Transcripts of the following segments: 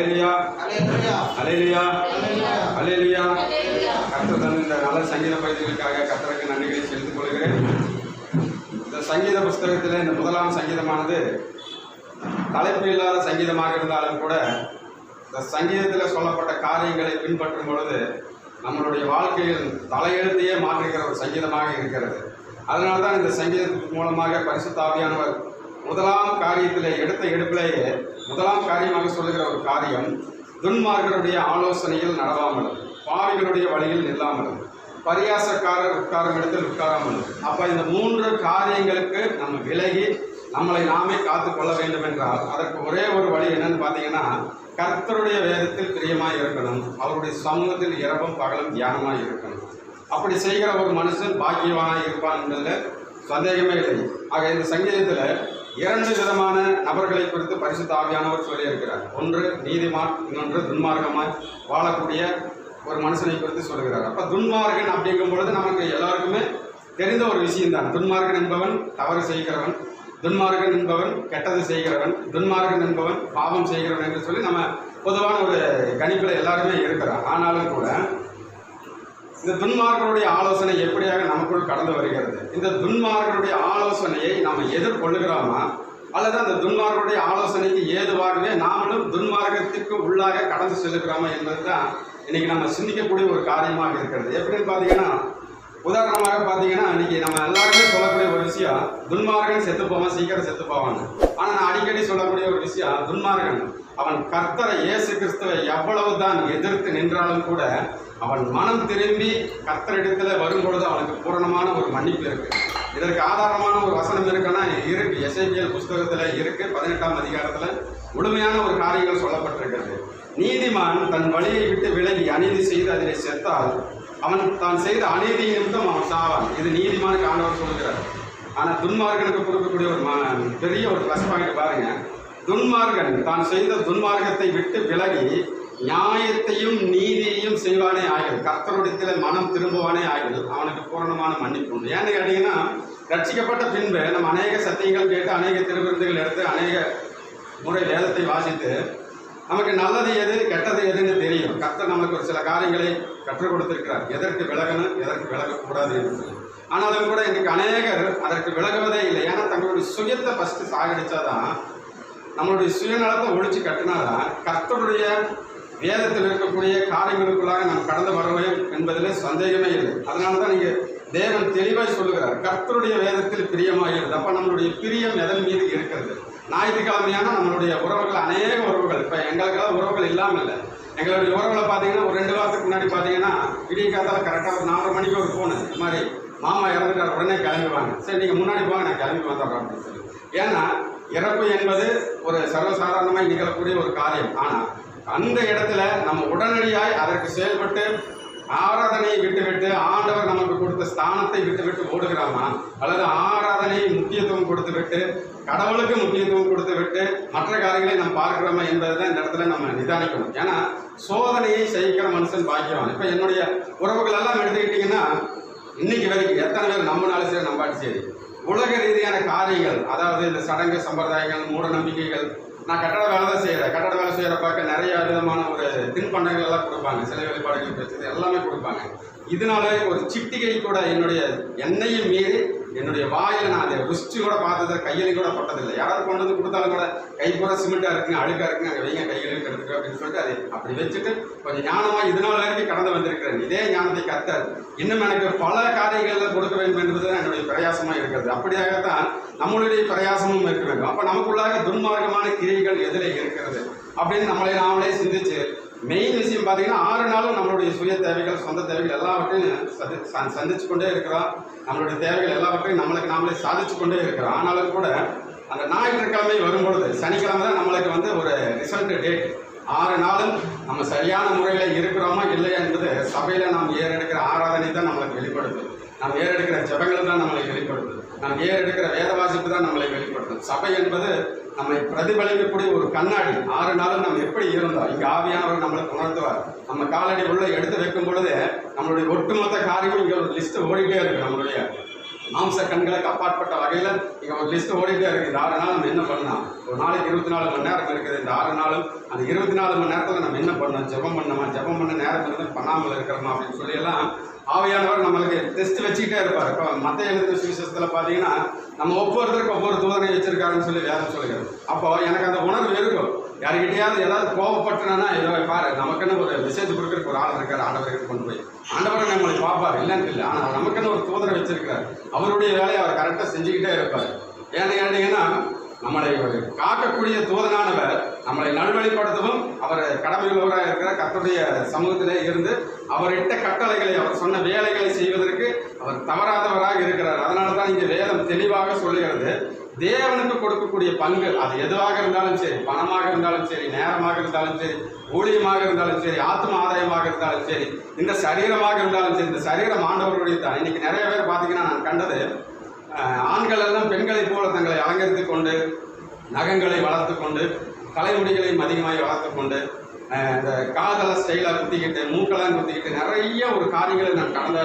அல்லேலூயா alleluia அல்லேலூயா. கர்த்தர் தந்த இந்த நல்ல சங்கீத பயிற்சிகளுக்காக கர்த்தருக்கு நன்றிகளை செலுத்திக் கொள்கிறேன். இந்த சங்கீத புஸ்தகத்தில் இந்த முதலாம் சங்கீதமானது தலைப்பு இல்லாத சங்கீதமாக இருந்தாலும் கூட இந்த சங்கீதத்தில் சொல்லப்பட்ட காரியங்களை பின்பற்றும் பொழுது நம்மளுடைய வாழ்க்கையில் தலையெழுத்தையே மாற்றுகிற ஒரு சங்கீதமாக இருக்கிறது. அதனால தான் இந்த சங்கீதத்தின் மூலமாக பரிசுத்தாவியானவர் முதலாம் காரியத்தில் எடுத்த எடுப்பிலேயே முதலாம் காரியமாக சொல்லுகிற ஒரு காரியம் துன்மார்களுடைய ஆலோசனையில் நடவாமல் பாவிகளுடைய வழியில் நில்லாமல் பரியாசக்காரர் உட்காரும் இடத்தில் உட்காராமல். அப்போ இந்த மூன்று காரியங்களுக்கு நம்ம விலகி நம்மளை நாமே காத்து கொள்ள வேண்டும் என்றால் அதற்கு ஒரே ஒரு வழி என்னன்னு பார்த்தீங்கன்னா கர்த்தருடைய வேதத்தில் பிரியமாக இருக்கணும். அவருடைய சமூகத்தில் இரவும் பகலும் தியானமாக இருக்கணும். அப்படி செய்கிற ஒரு மனுஷன் பாக்கியவானாக இருப்பான் என்பதில் சந்தேகமே இல்லை. ஆக இந்த சங்கீதத்தில் இரண்டு விதமான நபர்களை குறித்து பரிசுத்த ஆவியானவர் சொல்லியிருக்கிறார். ஒன்று நீதிமான் இன்னொன்று துன்மார்க்கமாய் வாழக்கூடிய ஒரு மனுஷனை குறித்து சொல்லுகிறார் அப்ப துன்மார்கன் அப்படிங்கும் பொழுது நமக்கு எல்லாருக்குமே தெரிந்த ஒரு விஷயம்தான். துன்மார்கன் என்பவன் தவறு செய்கிறவன் துன்மார்கன் என்பவன் கெட்டது செய்கிறவன் துன்மார்கன் என்பவன் பாவம் செய்கிறவன் என்று சொல்லி நம்ம பொதுவான ஒரு கணிப்பில் எல்லாருமே இருக்கிறோம் ஆனாலும் கூட இந்த துன்மார்களுடைய ஆலோசனை எப்படியாக நமக்குள் கடந்து வருகிறது? இந்த துன்மார்களுடைய ஆலோசனையை நாம் எதிர்கொள்ளுகிறோமா? அல்லது அந்த துன்மார்களுடைய ஆலோசனைக்கு ஏதுவாகவே நாமளும் துன்மார்க்கத்திற்கு உள்ளாக கடந்து செல்லுகிறோமா என்பது தான் இன்னைக்கு நம்ம சிந்திக்கக்கூடிய ஒரு காரியமாக இருக்கிறது. எப்படின்னு பார்த்தீங்கன்னா உதாரணமாக பார்த்தீங்கன்னா இன்னைக்கு நம்ம எல்லாருமே சொல்லக்கூடிய ஒரு விஷயம் துன்மார்கன் செத்து போவான் சீக்கிரம் செத்து போவான். ஆனால் நான் அடிக்கடி சொல்லக்கூடிய ஒரு விஷயம் துன்மார்கன் அவன் கர்த்தரை இயேசு கிறிஸ்துவை எவ்வளவு தான் எதிர்த்து நின்றாலும் கூட அவன் மனம் திரும்பி கர்த்தரிடத்தில் வரும்பொழுது அவனுக்கு பூரணமான ஒரு மன்னிப்பு இருக்கு. இதற்கு ஆதாரமான ஒரு வசனம் இருக்குன்னா இருக்கு. எஸ்ஐபிஎல் புஸ்தகத்தில் இருக்கு. பதினெட்டாம் அதிகாரத்தில் முழுமையான ஒரு காரியங்கள் சொல்லப்பட்டிருக்கிறது. நீதிமான் தன் வழியை விட்டு விலகி அநீதி செய்து அதிலே செத்தால் அவன் தான் செய்த அநீதி நிமித்தம் அவன் சாவான். இது நீதிமானுக்கு ஆண்டவர் சொல்லுகிறார். ஆனால் துன்மார்கனுக்கு கொடுக்கக்கூடிய ஒரு ம- பெரிய ஒரு ப்ளஸ் பாயிண்ட் பாருங்க. துன்மார்கன் தான் செய்த துன்மார்க்கத்தை விட்டு விலகி நியாயத்தையும் நீதியையும் செய்வானே ஆகியது கர்த்தருடத்தில் மனம் திரும்புவானே ஆகிடும் அவனுக்கு பூரணமான மன்னிப்பு உண்டு. ஏன்னு கேட்டீங்கன்னா ரட்சிக்கப்பட்ட பின்பு நம்ம அநேக சத்தியங்கள் கேட்டு அநேக திருவிருந்துகள் எடுத்து அநேக முறை வேதத்தை வாசித்து நமக்கு நல்லது எது கெட்டது எதுன்னு தெரியும். கர்த்தர் நமக்கு ஒரு சில காரியங்களை கற்றுக் கொடுத்திருக்கிறார். எதற்கு விலகணும் எதற்கு விலகக்கூடாது என்று சொல்லி. ஆனாலும் கூட இன்றைக்கு அநேகர் அதற்கு விலகுவதே இல்லை. ஏன்னா தங்களுடைய சுயத்தை ஃபஸ்ட்டு சாகடிச்சாதான் நம்மளுடைய சுயநலத்தை ஒழிச்சு கட்டினாதான் கர்த்தருடைய வேதத்தில் இருக்கக்கூடிய காரியங்களுக்குள்ளாக நாம் கடந்து வரவேன் என்பதில் சந்தேகமே இல்லை. அதனால தான் நீங்கள் தேவன் தெளிவாக சொல்லுகிறார் கர்த்தருடைய வேதத்தில் பிரியமாகிறது. அப்போ நம்மளுடைய பிரியம் எதன் மீது இருக்கிறது? ஞாயிற்றுக்கிழமையான நம்மளுடைய உறவுகள் அநேக உறவுகள். இப்போ எங்களுக்கெல்லாம் உறவுகள் இல்லாமல் இல்லை. எங்களுடைய உறவுகளை பார்த்தீங்கன்னா ஒரு ரெண்டு வாரத்துக்கு முன்னாடி பார்த்தீங்கன்னா விடிய காத்தால கரெக்டாக ஒரு நாலரை மணிக்கு ஒரு ஃபோனு இது மாதிரி மாமா இறந்துட்டார் உடனே கிளம்புவாங்க சரி நீங்கள் முன்னாடி போங்க நான் கிளம்பி வந்துடுறேன் அப்படின்னு சொல்லி. ஏன்னா இறப்பு என்பது ஒரு சர்வசாதாரணமாக நிகழக்கூடிய ஒரு காரியம். ஆனால் அந்த இடத்துல நம்ம உடனடியாய் அதற்கு செயல்பட்டு ஆராதனையை விட்டுவிட்டு ஆண்டவர் நமக்கு கொடுத்த ஸ்தானத்தை விட்டுவிட்டு ஓடுகிறாமா அல்லது ஆராதனையை முக்கியத்துவம் கொடுத்து விட்டு கடவுளுக்கு முக்கியத்துவம் கொடுத்து விட்டு மற்ற காரியங்களை நாம் பார்க்கிறோமா என்பதை தான் இந்த இடத்துல நம்ம நிதானிக்கணும். ஏன்னா சோதனையை செய்கிற மனுஷன் பாக்கியவான். இப்போ என்னுடைய உறவுகள் எல்லாம் எடுத்துக்கிட்டிங்கன்னா இன்னைக்கு வரைக்கும் எத்தனை பேர் நம்மனாலும் சரி நம்பாட்டு சரி. உலக ரீதியான காரியங்கள் அதாவது இந்த சடங்கு சம்பிரதாயங்கள் மூட நம்பிக்கைகள் நான் கட்டட வேலை தான் செய்கிறேன் கட்டட வேலை செய்கிற பார்க்க நிறைய விதமான ஒரு தின்பண்டங்கள் எல்லாம் கொடுப்பாங்க. சிலை வழிபாடுகள் பிரச்சனை எல்லாமே கொடுப்பாங்க. இதனால ஒரு சிட்டிகை கூட என்னுடைய எண்ணெயை மீறி என்னுடைய வாயில் நான் அதை ருசிச்சு கூட பார்த்தது கையிலையும் கூட பட்டதில்லை யாராவது கொண்டு வந்து கொடுத்தாலும் கூட கை பூரா சிமெண்ட்டாக இருக்குங்க அழுக்கா இருக்குங்க அங்கே வைங்க கையிலையும் எடுத்துக்க அப்படின்னு சொல்லிட்டு அதை அப்படி வச்சுட்டு கொஞ்சம் ஞானமாக இதனால இருந்து வரைக்கும் கடந்து வந்திருக்கிறேன். இதே ஞானத்தை கத்தார் இன்னும் எனக்கு பல காரியங்களில் கொடுக்க வேண்டும் என்பது தான் என்னுடைய பிரயாசமாக இருக்கிறது. அப்படியாகத்தான் நம்மளுடைய பிரயாசமும் இருக்க வேண்டும். அப்போ நமக்குள்ளாக துன்மார்க்கமான கிரிகள் எதில் இருக்கிறது அப்படின்னு நம்மளை நாமளே சிந்திச்சு மெயின் விஷயம் பார்த்தீங்கன்னா ஆறு நாளும் நம்மளுடைய சுய தேவைகள் சொந்த தேவைகள் எல்லாவற்றையும் சந்திச்சு கொண்டே இருக்கிறோம் நம்மளுடைய தேவைகள் எல்லாவற்றையும் நம்மளுக்கு நாமளே சாதிச்சு கொண்டே இருக்கிறோம் ஆனாலும் கூட அந்த ஞாயிற்றுக்கிழமை வரும்பொழுது சனிக்கிழமை தான் நம்மளுக்கு வந்து ஒரு ரிசல்ட் டேட் ஆறு நாளும் நம்ம சரியான முறையில் இருக்கிறோமா இல்லையா என்பது சபையில் நாம் ஏறெடுக்கிற ஆராதனை தான் நம்மளுக்கு வெளிப்படுத்தும். நாம் ஏறெடுக்கிற ஜபங்கள் தான் நம்மளை வெளிப்படுது நாம் ஏறெடுக்கிற வேத வாசிப்பு தான் நம்மளை வெளிப்படுத்தும். சபை என்பது நம்மை பிரதிபலிக்கக்கூடிய ஒரு கண்ணாடி. ஆறு நாளும் நம்ம எப்படி இருந்தோம்? இங்கே ஆவியானவர் நம்மளை உணர்த்துவார் நம்ம காலடி உள்ள எடுத்து வைக்கும் பொழுது நம்மளுடைய ஒட்டுமொத்த காரியமும் இங்கே ஒரு லிஸ்ட் ஓடிட்டே இருக்கு நம்மளுடைய மாம்ச கண்களுக்கு அப்பாற்பட்ட வகையில் இங்கே ஒரு லிஸ்ட் ஓடிட்டே இருக்குது இந்த ஆறு நாள் நம்ம என்ன பண்ணலாம்? ஒரு நாளைக்கு இருபத்தி நாலு மணி நேரம் இருக்குது. இந்த ஆறு நாளும் அந்த இருபத்தி நாலு மணி நேரத்தில் நம்ம என்ன பண்ணோம் ஜெபம் பண்ணோமா ஜெபம் பண்ண நேரம் இருந்து பண்ணாமல் இருக்கிறோமா? அப்படின்னு சொல்லி எல்லாம் ஆவியானவர் நம்மளுக்கு டெஸ்ட் வச்சுக்கிட்டே இருப்பார். இப்போ மற்ற எழுதின சுவிசேஷத்தில் பார்த்தீங்கன்னா நம்ம ஒவ்வொருத்தருக்கும் ஒவ்வொரு தூதனை வச்சிருக்காருன்னு சொல்லி வேதம் சொல்லுகிறது. அப்போ எனக்கு அந்த உணர்வு இருக்கும். யாருக்கிட்டையாவது ஏதாவது கோபப்பட்டுனா ஏதோ பாரு நமக்குன்னு ஒரு மெசேஜ் கொடுக்குறக்கு ஒரு ஆள் இருக்கார் ஆண்டவர்கிட்ட கொண்டு போய். ஆண்டவர் நம்மளை பார்ப்பார். இல்லைன்னு இல்லை ஆனால் நமக்குன்னு ஒரு தூதரை வச்சிருக்கிறார். அவருடைய வேலையை அவர் கரெக்டாக செஞ்சுக்கிட்டே இருப்பார். ஏன்னு கேட்டீங்கன்னா நம்மளை ஒரு காக்கக்கூடிய தூதனானவர் நம்மளை நல்வழிப்படுத்தவும் அவர் கடமையுள்ளவராக இருக்கிற கத்தருடைய சமூகத்திலே இருந்து அவரிட்ட கட்டளைகளை அவர் சொன்ன வேலைகளை செய்வதற்கு அவர் தவறாதவராக இருக்கிறார். அதனால தான் இங்கே வேதம் தெளிவாக சொல்லுகிறது. தேவனுக்கு கொடுக்கக்கூடிய பங்கு அது எதுவாக இருந்தாலும் சரி பணமாக இருந்தாலும் சரி நேரமாக இருந்தாலும் சரி ஊழியமாக இருந்தாலும் சரி ஆத்ம ஆதாயமாக இருந்தாலும் சரி இந்த சரீரமாக இருந்தாலும் சரி இந்த சரீரம் ஆண்டவர்களுடைய தான் இன்னைக்கு நிறைய பேர் பார்த்தீங்கன்னா நான் கண்டது ஆண்கள் எல்லாம் பெண்களைப் போல தங்களை அலங்கரித்துக் கொண்டு நகங்களை வளர்த்து கொண்டு தலைமுடிகளையும் அதிகமாகி வளர்த்து கொண்டு இந்த காதல ஸ்டைலாக குத்திக்கிட்டு மூக்கெல்லாம் குத்திக்கிட்டு நிறைய ஒரு காரியங்களை நான் கடந்த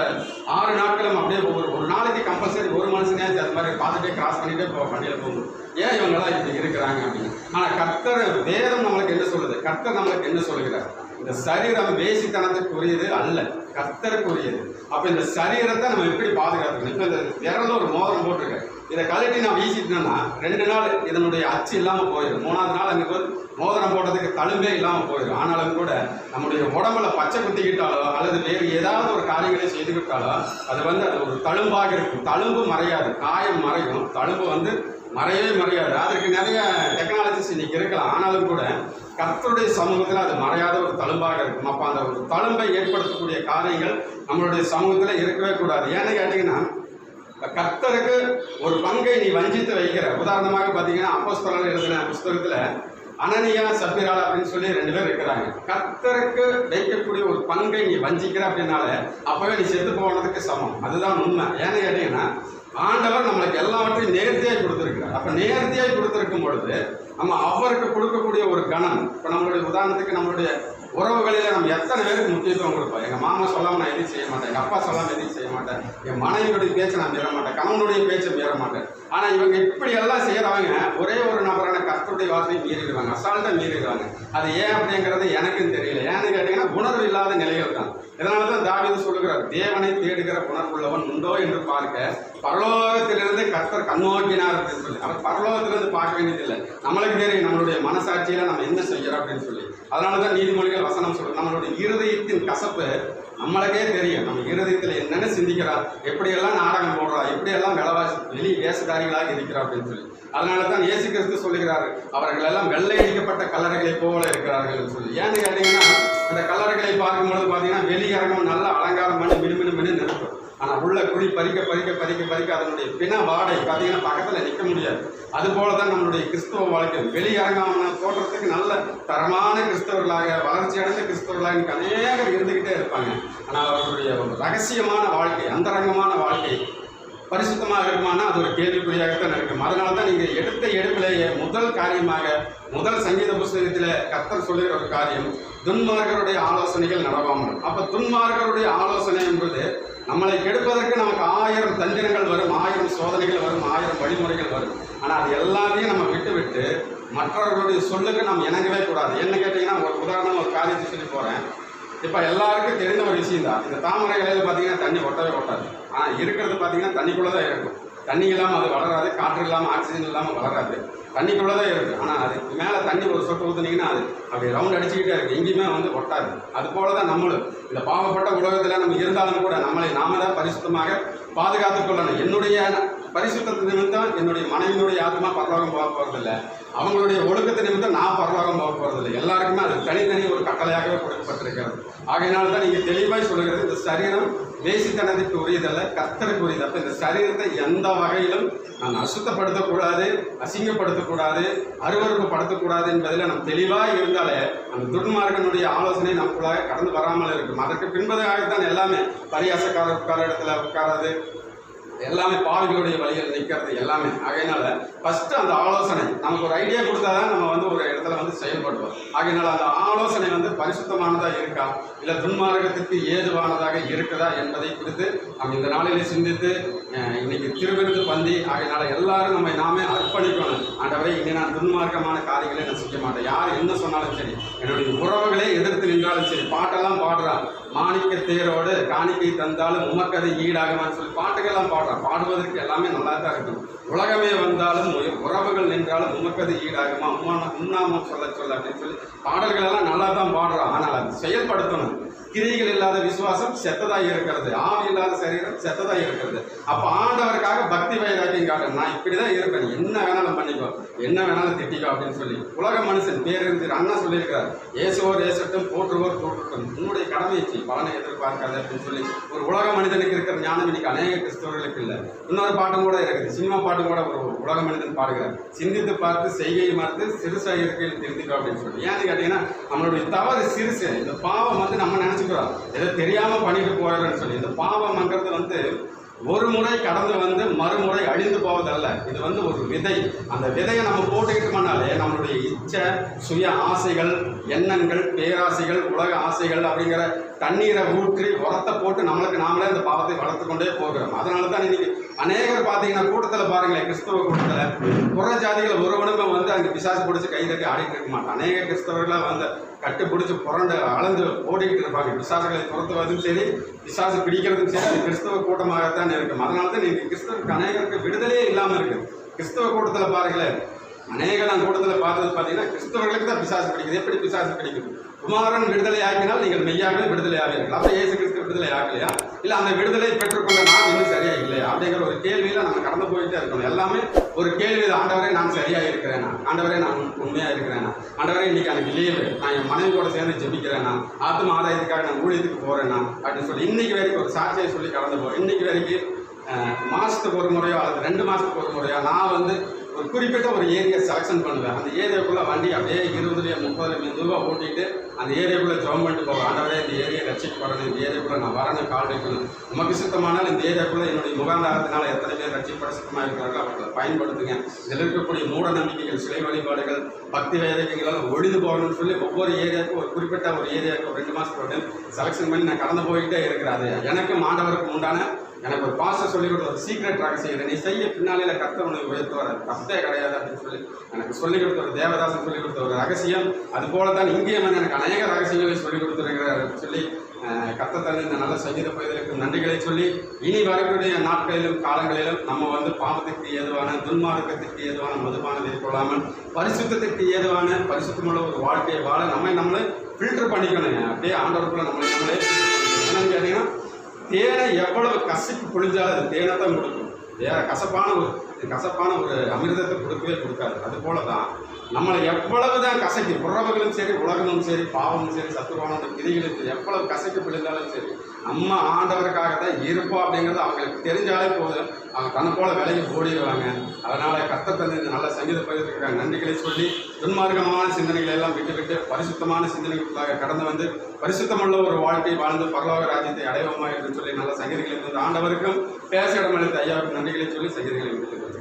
ஆறு நாட்களும் அப்படியே ஒரு ஒரு நாளைக்கு கம்பல்சரி ஒரு மனுஷனே அது மாதிரி பார்த்துட்டே கிராஸ் பண்ணிகிட்டே போக வண்டியில் போகும். ஏன் இவங்களாம் இப்படி இருக்கிறாங்க அப்படின்னு? ஆனால் கர்த்தர் வேதம் நம்மளுக்கு என்ன சொல்லுது? கர்த்தர் நம்மளுக்கு என்ன சொல்லுகிறார்? இந்த சரீரம் வேசித்தனத்துக்குரியது அல்ல. கர்த்தருக்குரியது. அப்போ இந்த சரீரத்தை நம்ம எப்படி பாதுகாத்துக்கணும்? இப்போ இந்த விரல்ல ஒரு மோதிரம் போட்டிருக்கேன் இதை கழட்டி நான் வீசிட்டேன்னா ரெண்டு நாள் இதனுடைய அச்சு இல்லாமல் போயிடும். மூணாவது நாள் அங்கே மோதிரம் போடுறதுக்கு தழும்பே இல்லாமல் போயிடும். ஆனாலும் கூட நம்முடைய உடம்புல பச்சை குத்திக்கிட்டாலோ அல்லது வேறு ஏதாவது ஒரு காரியங்களை செய்துக்கிட்டாலோ அது வந்து அது ஒரு தழும்பாக இருக்கும். தழும்பு மறையாது. காயம் மறையும். தழும்பு வந்து மறையவே மறையாது. அதற்கு நிறைய டெக்னாலஜிஸ் இன்னைக்கு இருக்கலாம். ஆனாலும் கூட கர்த்தருடைய சமூகத்தில் அது மறையாத ஒரு தழும்பாக இருக்கும். அப்போ அந்த ஒரு தழும்பை ஏற்படுத்தக்கூடிய காரியங்கள் நம்மளுடைய சமூகத்தில் இருக்கவே கூடாது. ஏன்னு கேட்டிங்கன்னா கர்த்தருக்கு ஒரு பங்கை நீ வஞ்சித்து வைக்கிற. உதாரணமாக பார்த்தீங்கன்னா அப்போஸ்தலர் எழுதின புஸ்தகத்தில் அனனியா சபிரால் அப்படின்னு சொல்லி ரெண்டு பேர் இருக்கிறாங்க. கர்த்தருக்கு வைக்கக்கூடிய ஒரு பங்கை நீ வஞ்சிக்கிற அப்படின்னால அப்பவே நீ செத்து போனதுக்கு சமம். அதுதான் உண்மை. ஏன்னு கேட்டீங்கன்னா ஆண்டவர் நம்மளுக்கு எல்லாவற்றையும் நேர்த்தியாய் கொடுத்துருக்கிறார். அப்போ நேர்த்தியாய் கொடுத்துருக்கும் பொழுது நம்ம அவருக்கு கொடுக்கக்கூடிய ஒரு கணம் இப்போ நம்மளுடைய உதாரணத்துக்கு நம்மளுடைய உறவுகளில் நம்ம எத்தனை பேருக்கு முக்கியத்துவம் கொடுப்போம்? எங்கள் மாமா சொல்லாமல் நான் எதையும் செய்ய மாட்டேன். எங்கள் அப்பா சொல்லாமல் எதையும் செய்ய மாட்டேன். என் மனைவியுடைய பேச்சை நான் மீற மாட்டேன். கணவனுடைய பேச்சை மீற மாட்டேன். ஆனால் இவங்க இப்படி எல்லாம் செய்கிறவங்க ஒரே ஒரு நபரான கர்த்தருடைய வார்த்தையை மீறிடுவாங்க. அசால்ட்டாக மீறிடுவாங்க. அது ஏன் அப்படிங்கிறது எனக்கும் தெரியல. ஏன்னு கேட்டிங்கன்னா உணர்வு இல்லாத நிலைகள் தான். இதனால தான் தாவீது சொல்லுகிறார் தேவனை தேடுகிற உணர்வுள்ளவன் உண்டோ என்று பார்க்க. பரலோகத்திலிருந்து கர்த்தர் கண்ணோக்கினார் அப்படின்னு சொல்லி. அவர் பரலோகத்திலிருந்து பார்க்க வேண்டியதில்லை. நம்மளுக்கு தெரியும் நம்மளுடைய மனசாட்சியில் நம்ம என்ன செய்கிறோம் அப்படின்னு சொல்லி. அதனால தான் நீதிமொழிகள் வசனம் சொல்கிறோம் நம்மளுடைய இருதயத்தின் கசப்பு நம்மளுக்கே தெரியும். நம்ம இருதயத்தில் என்னென்ன சிந்திக்கிறா எப்படியெல்லாம் நாடகம் போடுறா எப்படியெல்லாம் விலவாசி வெளி வேசதாரிகளாக இருக்கிறா அப்படின்னு சொல்லி. அதனால தான் இயேசு கிறிஸ்து சொல்லுகிறார் அவர்கள் எல்லாம் வெள்ளை அடிக்கப்பட்ட கல்லறைகளை போல இருக்கிறார்கள் சொல்லி. ஏன்னு கேட்டீங்கன்னா அந்த கல்லறைகளை பார்க்கும்பொழுது பார்த்தீங்கன்னா வெளியரங்கம் நல்லா அலங்காரம் பண்ணி மினுமினு மினு நிற்கும் ஆனால் உள்ள குழி பறிக்க பறிக்க பறிக்க பறிக்க அதனுடைய பிண வாடை பார்த்தீங்கன்னா பக்கத்தில் நிற்க முடியாது. அதுபோல தான் நம்மளுடைய கிறிஸ்துவ வாழ்க்கை. வெளியரங்காம தோற்றத்துக்கு நல்ல தரமான கிறிஸ்தவர்களாக வளர்ச்சி அடைந்த கிறிஸ்தவர்களாக இன்னைக்கு அநேகர் இருந்துக்கிட்டே இருப்பாங்க. ஆனால் அவர்களுடைய ரகசியமான வாழ்க்கை அந்தரங்கமான வாழ்க்கை பரிசுத்தமாக இருக்குமானா அது ஒரு கேள்விக்குறியாகத்தான் இருக்கும். அதனால தான் நீங்கள் எடுத்த எடுப்பிலேயே முதல் காரியமாக முதல் சங்கீத புஸ்தகத்தில் கத்தர் சொல்லுகிற ஒரு காரியம் துன்மார்கருடைய ஆலோசனைகள் நடவாமல். அப்போ துன்மார்கருடைய ஆலோசனை என்பது நம்மளை கெடுப்பதற்கு நமக்கு ஆயிரம் தந்திரங்கள் வரும் ஆயிரம் சோதனைகள் வரும் ஆயிரம் வழிமுறைகள் வரும். ஆனால் அது எல்லாத்தையும் நம்ம விட்டு விட்டு மற்றவர்களுடைய சொல்லுக்கு நம்ம இணங்கவே கூடாது. என்ன கேட்டிங்கன்னா ஒரு உதாரணம் ஒரு காரியத்தை சொல்லி போகிறேன் இப்போ எல்லாருக்கும் தெரிந்த ஒரு விஷயம் தான் இந்த தாமரை இலையில் பார்த்தீங்கன்னா தண்ணி ஒட்டவே ஒட்டாது. ஆனால் இருக்கிறது பார்த்தீங்கன்னா தண்ணிக்குள்ளே தான் இருக்கும். தண்ணி இல்லாமல் அது வளராது காற்று இல்லாமல் ஆக்சிஜன் இல்லாமல் வளராது. தண்ணிக்குள்ளே தான் இருக்குது ஆனால் அதுக்கு மேலே தண்ணி ஒரு சொட்டு ஊற்றுனீங்கன்னா அது அப்படி ரவுண்ட் அடிச்சுக்கிட்டே இருக்குது எங்கேயுமே வந்து ஒட்டாது. அது போல தான் நம்மளும். இந்த பாவப்பட்ட உலகத்தில் நம்ம இருந்தாலும் கூட நம்மளை நாம தான் பரிசுத்தமாக பாதுகாத்துக் கொள்ளணும். என்னுடைய பரிசுத்தத்து நிமித்தம் என்னுடைய மனைவியினுடைய ஆத்மா பரலோகம் போக போகிறதில்ல அவங்களுடைய ஒழுக்கத்தை நிமித்தம் நான் பரலோகம் போக போகிறதில்ல எல்லாருக்குமே அது தனித்தனி ஒரு கட்டளையாகவே கொடுக்கப்பட்டிருக்கிறது. ஆகையினால தான் நீங்கள் தெளிவாக சொல்லுகிறது இந்த சரீரம் வேசித்தனத்துக்கு உரியதல்ல கர்த்தருக்கு உரியது. அப்போ இந்த சரீரத்தை எந்த வகையிலும் நான் அசுத்தப்படுத்தக்கூடாது அசிங்கப்படுத்தக்கூடாது அருவறுப்பு படுத்தக்கூடாது என்பதில் நம்ம தெளிவாக இருந்தாலே அந்த துன்மார்கனுடைய ஆலோசனை நமக்குள்ளாக கடந்து வராமல் இருக்கும். அதற்கு பின்பதாகத்தான் எல்லாமே பரியாசக்கார உட்கார இடத்துல உட்காராது எல்லாமே பாவிகளுடைய வழியில் நிற்கிறது எல்லாமே. ஆகையினால ஃபஸ்ட்டு அந்த ஆலோசனை நமக்கு ஒரு ஐடியா கொடுத்தாதான் நம்ம வந்து ஒரு இடத்துல வந்து செயல்படுவோம். ஆகையினால அந்த ஆலோசனை வந்து பரிசுத்தமானதாக இருக்கா? இல்லை துன்மார்க்கத்துக்கு ஏதுவானதாக இருக்குதா என்பதை குறித்து நாம் இந்த நாளிலே சிந்தித்து இன்னைக்கு திருவிருந்து பந்தி ஆகையினால எல்லாரும் நம்ம நாமே அர்ப்பணிக்கணும். ஆண்டவரை இனி நான் துன்மார்க்கமான காரியங்களை நான் செய்ய மாட்டேன். யார் என்ன சொன்னாலும் சரி என்னுடைய உறவுகளே எதிர்த்து நின்றாலும் சரி பாட்டெல்லாம் பாடுறான். மாணிக்க தேரோடு காணிக்கை தந்தாலும் உமக்கதை ஈடாகுமான்னு சொல்லி பாட்டுகள்லாம் பாடுறான். பாடுவதற்கு எல்லாமே நல்லா தான் இருக்கும். உலகமே வந்தாலும் உறவுகள் நின்றாலும் உமக்கது ஈடாகுமா? உம்மா உண்ணாமம் சொல்ல சொல்ல அப்படின்னு சொல்லி பாடல்கள் எல்லாம் நல்லா தான் பாடுறான். ஆனால் அது செயல்படுத்தணும். கிரிகள் இல்லாத விசுவாசம் செத்ததாக இருக்கிறது. ஆவி இல்லாத சரீரம் செத்ததாக இருக்கிறது. அப்ப ஆண்டவருக்காக பக்தி வைராக்கியம் காட்டணும். நான் இப்படிதான் இருப்பேன். என்ன வேணாலும் என்ன வேணாலும் திட்டிக்கோ அப்படின்னு சொல்லி உலக மனுஷன் பேருந்து அண்ணா சொல்லியிருக்கிறார். ஏசுவோர் ஏசட்டும் போற்றுவோர் போற்றட்டும் உன்னுடைய கடமையை பலனை எதிர்பார்க்காது அப்படின்னு சொல்லி ஒரு உலக மனிதனுக்கு இருக்கிற ஞானம் இன்னைக்கு அநேக கிறிஸ்தவர்களுக்கு இல்லை. இன்னொரு பாட்டும் கூட இருக்குது சினிமா பாட்டும் கூட ஒரு உலக மனிதன் பாடுகிறார். சிந்தித்து பார்த்து செய்கையை மறுத்து சிறுசாக இருக்கையில் திருத்திக்கோ அப்படின்னு சொல்லி. ஏன்னு கேட்டீங்கன்னா நம்மளுடைய தவறு சிறுசு. இந்த பாவம் வந்து நம்ம நினச்சிக்கிறோம். ஏதோ தெரியாம பண்ணிட்டு போயிடுறோம்னு சொல்லி. இந்த பாவம்ங்கிறது வந்து ஒரு முறை கடந்து வந்து மறுமுறை அழிந்து போவதல்ல. இது வந்து ஒரு விதை. அந்த விதையை நம்ம போட்டுக்கிட்டோம்னாலே நம்மளுடைய இச்சை சுய ஆசைகள் எண்ணங்கள் பேராசைகள் உலக ஆசைகள் அப்படிங்கிற தண்ணீரை ஊற்றி உரத்தை போட்டு நம்மளுக்கு நாமளே அந்த பாவத்தை வளர்த்து கொண்டே போகிறோம். அதனால தான் இன்னைக்கு அநேகர் பார்த்தீங்கன்னா கூட்டத்தில் பாருங்களேன் கிறிஸ்தவ கூட்டத்தில். புற ஜாதிகள் ஒருவனுமே வந்து அங்கே பிசாசு பிடிச்சி கை தட்டி ஆடிட்டு இருக்க மாட்டான். அநேக கிறிஸ்தவர்களாக வந்து கட்டு பிடிச்சி புரண்டு அளந்து ஓடிக்கிட்டு இருப்பாங்க. பிசாசுகளை துரத்துவதும் சரி பிசாசு பிடிக்கிறதும் சரி அது கிறிஸ்தவ கூட்டமாகத்தான் இருக்கும். அதனால தான் நீங்கள் கிறிஸ்தவருக்கு அநேகருக்கு விடுதலையே இல்லாமல் இருக்குது கிறிஸ்தவ கூட்டத்தில் பாருங்களேன் அநேக நான் கூட்டத்தில் பார்த்தது பார்த்தீங்கன்னா கிறிஸ்தவர்களுக்கு தான் பிசாசு பிடிக்குது. எப்படி பிசாசு பிடிக்கும் குமாரன் விடுதலை ஆக்கினால் நீங்கள் மெய்யாகவே விடுதலை ஆவீர்கள். அப்போ ஏசு கிறிஸ்து விடுதலை ஆகலையா? இல்லை அந்த விடுதலை பெற்றுக்கொள்ள நான் இன்னும் சரியா இல்லையா அப்படிங்கிற ஒரு கேள்வியில் நம்ம கடந்து போயிட்டே இருக்கணும். எல்லாமே ஒரு கேள்வி ஆண்டவரே நான் சரியா இருக்கிறேனா ஆண்டவரே நான் உண்மையாக உண்மையா இருக்கிறேனா? ஆண்டவரே இன்னைக்கு எனக்கு லீவு நான் என் மனைவி கூட சேர்ந்து ஜெபிக்கிறேனா? ஆத்ம ஆதாயத்துக்காக நான் ஊழியத்துக்கு போறேனா? அப்படின்னு சொல்லி இன்னைக்கு வரைக்கும் ஒரு சாட்சியை சொல்லி கடந்து போகிறேன் இன்னைக்கு வரைக்கும் மாதத்துக்கு ஒரு முறையோ அல்லது ரெண்டு மாதத்துக்கு ஒரு முறையோ நான் வந்து ஒரு குறிப்பிட்ட ஒரு ஏரியா செலக்ஷன் பண்ணுவேன். அந்த ஏரியாவுக்குள்ளே வண்டி அப்படியே இருபதுலேயே முப்பதுல மெதுவாக ஓட்டிட்டு அந்த ஏரியாவுக்குள்ளே ஜெபம் பண்ணிட்டு போவேன் ஆண்டவரே இந்த ஏரியா ரட்சிக்கப்படணும் இந்த ஏரியாக்குள்ள நான் வரணும் கால் வைக்கணும் நமக்கு சுத்தமானால் இந்த ஏரியாக்குள்ள என்னுடைய முகாந்தாரத்தினால எத்தனை பேர் ரட்சிப்பட சுத்தமாக இருக்கிறார்கள் அவர்களை பயன்படுத்துங்க. இதில் இருக்கக்கூடிய மூட நம்பிக்கைகள் சிலை வழிபாடுகள் பக்தி வேதனைகள் ஒழிந்து போகணும்னு சொல்லி ஒவ்வொரு ஏரியாவுக்கும் ஒரு குறிப்பிட்ட ஒரு ஏரியாவுக்கு ஒரு ரெண்டு மாதத்துக்கு செலக்ஷன் பண்ணி நான் கடந்து போயிட்டே இருக்கிறாரு எனக்கும் மாணவருக்கு உண்டான எனக்கு ஒரு பாஸ்டர் சொல்லி கொடுத்த ஒரு சீக்ரெட் ரகசியம் நீ செய்ய பின்னாலே கத்த உனக்கு உயர்த்துவார். அது தப்பே கிடையாது அப்படின்னு சொல்லி. எனக்கு சொல்லிக் கொடுத்த ஒரு தேவதாசன் சொல்லிக் கொடுத்த ஒரு ரகசியம். அது போல தான் இங்கேயும் வந்து எனக்கு அநேக ரகசியங்களை சொல்லிக் கொடுத்துருக்கிறார் அப்படின்னு சொல்லி கத்தத்தால் இந்த நல்ல சங்கீத பகுதிகளுக்கு நன்றிகளை சொல்லி இனி வரக்கூடிய நாட்களிலும் காலங்களிலும் நம்ம வந்து பாவத்துக்கு ஏதுவான துன்மார்க்கத்துக்கு ஏதுவான மதுபானத்தை கொள்ளாமல் பரிசுத்தத்துக்கு ஏதுவான பரிசுத்தமுள்ள ஒரு வாழ்க்கையை வாழ நம்மை நம்மளே ஃபில்டர் பண்ணிக்கணுங்க. அப்படியே ஆண்டவருக்குள்ள நம்மளை நம்மளே என்னன்னு கேட்டீங்கன்னா தேனை எவ்வளவு கசிப்பு பொழிஞ்சாலும் அது தேனை தான் கொடுக்கும். வேற கசப்பான ஒரு கசப்பான ஒரு அமிர்தத்தை கொடுக்கவே கொடுக்காது. அது போல தான் நம்மளை எவ்வளவு தான் கசக்கி உறவுகளும் சரி உலகமும் சரி பாவமும் சரி சத்துருவான கிரிகளும் சரி எவ்வளவு கசக்கி பிடிந்தாலும் சரி நம்ம ஆண்டவருக்காக தான் இருப்போம் அப்படிங்கிறது அவங்களுக்கு தெரிஞ்சாலே போதும். அவங்க தன்னை போல விலைக்கு ஓடிடுவாங்க. அதனால கத்த தந்து இந்த நல்ல சங்கீத பகிர்ந்துருக்காங்க நன்றிகளை சொல்லி துன்மார்க்கமான சிந்தனைகளை எல்லாம் விட்டு விட்டு பரிசுத்தமான சிந்தனைகளுக்காக கடந்து வந்து பரிசுத்தமுள்ள ஒரு வாழ்க்கை வாழ்ந்து பரலோக ராஜ்யத்தை அடைவோமா என்று சொல்லி நல்ல சங்கீதங்களை வந்து ஆண்டவருக்கும் பேச இடமளித்த ஐயாவுக்கு நன்றிகளை சொல்லி சங்கீதங்களை விட்டு